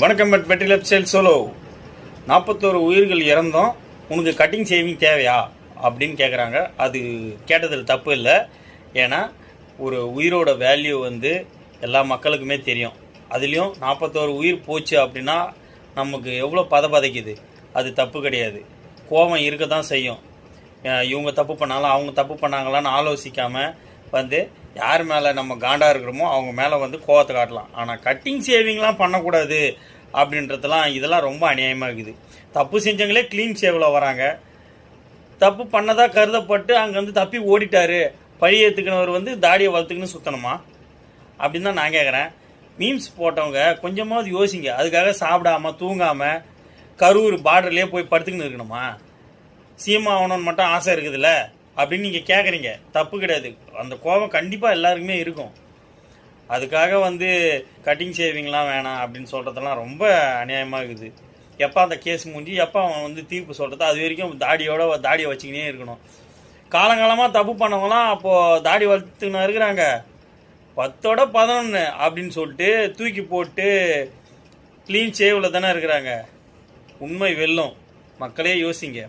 வணக்கம் பட் வெற்றி லெப் சேல் சோலோ. நாற்பத்தோரு உயிர்கள் இறந்தோம். உனக்கு கட்டிங் சேவிங் தேவையா? அப்படின்னு கேட்குறாங்க அது கேட்டதில் தப்பு இல்லை. ஏன்னா ஒரு உயிரோட வேல்யூ வந்து எல்லா மக்களுக்குமே தெரியும். அதுலேயும் நாற்பத்தோரு உயிர் போச்சு அப்படின்னா நமக்கு எவ்வளோ பதபதைக்குது அது தப்பு கிடையாது. கோபம் இருக்க தான் செய்யும் இவங்க தப்பு பண்ணாலும் அவங்க தப்பு பண்ணாங்களான்னு ஆலோசிக்காமல் வந்து யார் மேலே நம்ம காண்டாக இருக்கிறோமோ அவங்க மேலே வந்து கோவத்தை காட்டலாம். ஆனால் கட்டிங் சேவிங்லாம் பண்ணக்கூடாது அப்படின்றதெல்லாம் இதெல்லாம் ரொம்ப அநியாயமாக இருக்குது. தப்பு செஞ்சவங்களே க்ளீன் சேவில் வராங்க. தப்பு பண்ணதா கருதப்பட்டு அங்கேருந்து தப்பி ஓடிட்டாரு. பழி ஏற்றுக்கினவர் வந்து தாடியை வளர்த்துக்கின்னு சுத்தணுமா? அப்படின்னு தான் நான் கேட்குறேன் மீம்ஸ் போட்டவங்க கொஞ்சமாவது யோசிங்க. அதுக்காக சாப்பிடாம தூங்காமல் கரூர் பார்டர்லேயே போய் படுத்துக்கின்னு இருக்கணுமா? சீமா ஆகணும்னு மட்டும் ஆசை இருக்குதுல்ல? அப்படின்னு நீங்கள் கேட்குறீங்க தப்பு கிடையாது. அந்த கோபம் கண்டிப்பாக எல்லாருக்குமே இருக்கும். அதுக்காக வந்து கட்டிங் ஷேவிங்லாம் வேணாம் அப்படின்னு சொல்கிறதெல்லாம் ரொம்ப அநியாயமாக இருக்குது எப்போ அந்த கேஸ் முடிஞ்சு எப்போ அவன் வந்து தீர்ப்பு சொல்கிறது அது வரைக்கும் தாடியோட தாடியை வச்சுக்கினே இருக்கணும். காலங்காலமாக தப்பு பண்ணவங்களாம் அப்போது தாடி வளர்த்துக்கின்னு இருக்கிறாங்க. பத்தோட பதினொன்று அப்படின்னு சொல்லிட்டு தூக்கி போட்டு க்ளீன் சேவில் தானே இருக்கிறாங்க. உண்மை வெல்லும். மக்களே யோசிங்க.